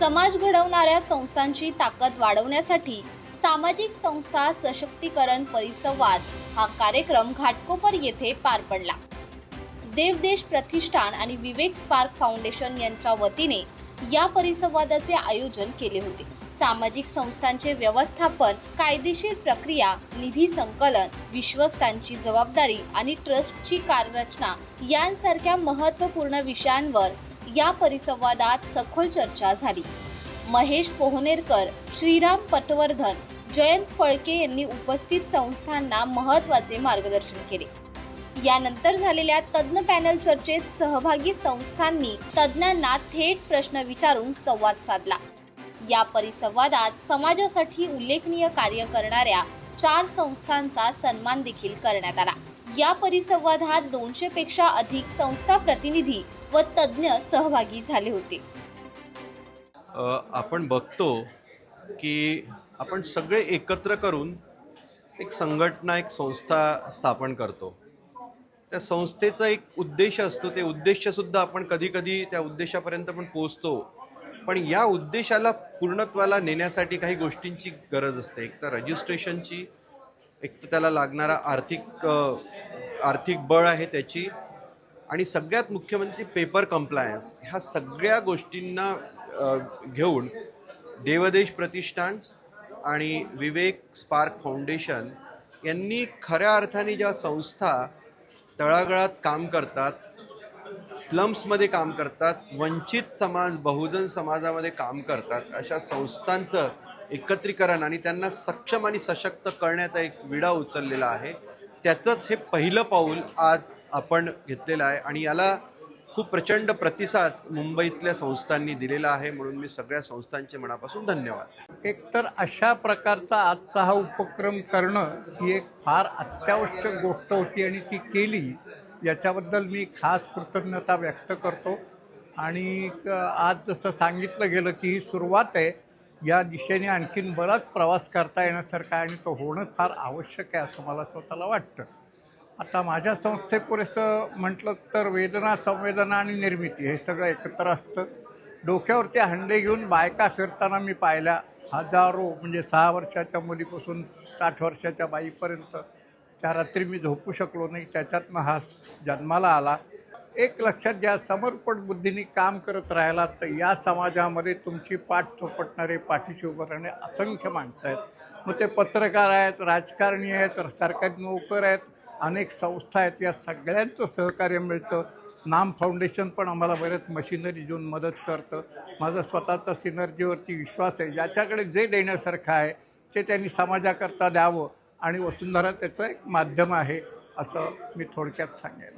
समाज घडवणाऱ्या संस्थांची ताकद वाढवण्यासाठी सामाजिक संस्था सशक्तीकरण परिसंवाद हा कार्यक्रम घाटकोपर येथे पार पडला. देवदेश प्रतिष्ठान आणि विवेक स्पार्क फाउंडेशन यांच्या वतीने या परिसंवादाचे आयोजन केले होते. सामाजिक संस्थांचे व्यवस्थापन कायदेशीर प्रक्रिया निधी संकलन विश्वस्तांची जबाबदारी आणि ट्रस्टची कार्यरचना यांसारख्या महत्त्वपूर्ण विषयांवर या परिसंवादात सखोल चर्चा झाली. महेश पोहनेरकर श्रीराम पटवर्धन जयंत फळके यांनी उपस्थित संस्थांना महत्त्वाचे मार्गदर्शन केले. यानंतर झालेल्या तज्ज्ञ पॅनल चर्चेत सहभागी संस्थांनी तज्ज्ञांना थेट प्रश्न विचारून संवाद साधला. या परिसंवादात समाजासाठी उल्लेखनीय कार्य करणाऱ्या चार संस्थांचा सन्मान देखील करण्यात आला. या परिसंवादात दोनशे पेक्षा अधिक संस्था प्रतिनिधी व तज्ज्ञ सहभागी झाले होते. आपण बघतो की आपण सगळे एकत्र करून एक संघटना एक संस्था स्थापन करतो. त्या संस्थेचा एक उद्देश असतो. ते उद्देशसुद्धा आपण कधी कधी त्या उद्देशापर्यंत पण पोचतो पण या उद्देशाला पूर्णत्वाला नेण्यासाठी काही गोष्टींची गरज असते. एक तर रजिस्ट्रेशनची एक तर त्याला लागणारा आर्थिक आर्थिक बळ आहे त्याची. आणि सगळ्यात मुख्य म्हणजे पेपर कम्प्लायन्स ह्या सगळ्या गोष्टींना घेऊन देवदेश प्रतिष्ठान आणि विवेक स्पार्क फाउंडेशन यांनी खऱ्या अर्थाने ज्या संस्था तळागळात काम करतात स्लम्समध्ये काम करतात वंचित समाज बहुजन समाजामध्ये काम करतात अशा संस्थांचं एकत्रीकरण आणि त्यांना सक्षम आणि सशक्त करण्याचा एक विडा उचललेला आहे. त्याचंच हे पहिलं पाऊल आज आपण घेतलेलं आहे आणि याला खूप प्रचंड प्रतिसाद मुंबईतल्या संस्थांनी दिलेला आहे. म्हणून मी सगळ्या संस्थांचे मनापासून धन्यवाद. एकतर अशा प्रकारचा आजचा हा उपक्रम करणं ही एक फार अत्यावश्यक गोष्ट होती आणि ती केली याच्याबद्दल मी खास कृतज्ञता व्यक्त करतो. आणि आज जसं सांगितलं गेलं की ही सुरुवात आहे या दिशेने आणखीन बराच प्रवास करता येण्यासारखा आहे आणि तो होणं फार आवश्यक आहे असं मला स्वतःला वाटतं. आता माझ्या संस्थेत पुरेसं म्हटलं तर वेदना संवेदना आणि निर्मिती हे सगळं एकत्र असतं. डोक्यावरती हंडे घेऊन बायका फिरताना मी पाहिल्या हजारो म्हणजे सहा वर्षाच्या मुलीपासून साठ वर्षाच्या बाईपर्यंत त्या रात्री मी झोपू शकलो नाही. त्याच्यातनं हा जन्माला आला. एक लक्षात घ्या समर्पण बुद्धीने काम करत राहिला तर या समाजामध्ये तुमची पाठ थोपटणारे पाठीशी उभं राहणे असंख्य माणसं आहेत. मग ते पत्रकार आहेत राजकारणी आहेत सरकारी नोकर आहेत अनेक संस्था आहेत. या सगळ्यांचं सहकार्य मिळतं. नाम फाउंडेशन पण आम्हाला बऱ्याच मशिनरी देऊन मदत करतं. माझा स्वतःचा सिनर्जीवरती विश्वास आहे. ज्याच्याकडे जे देण्यासारखं आहे ते त्यांनी समाजाकरता द्यावं. आणि वसुंधरा त्याचं एक माध्यम आहे असं मी थोडक्यात सांगेन.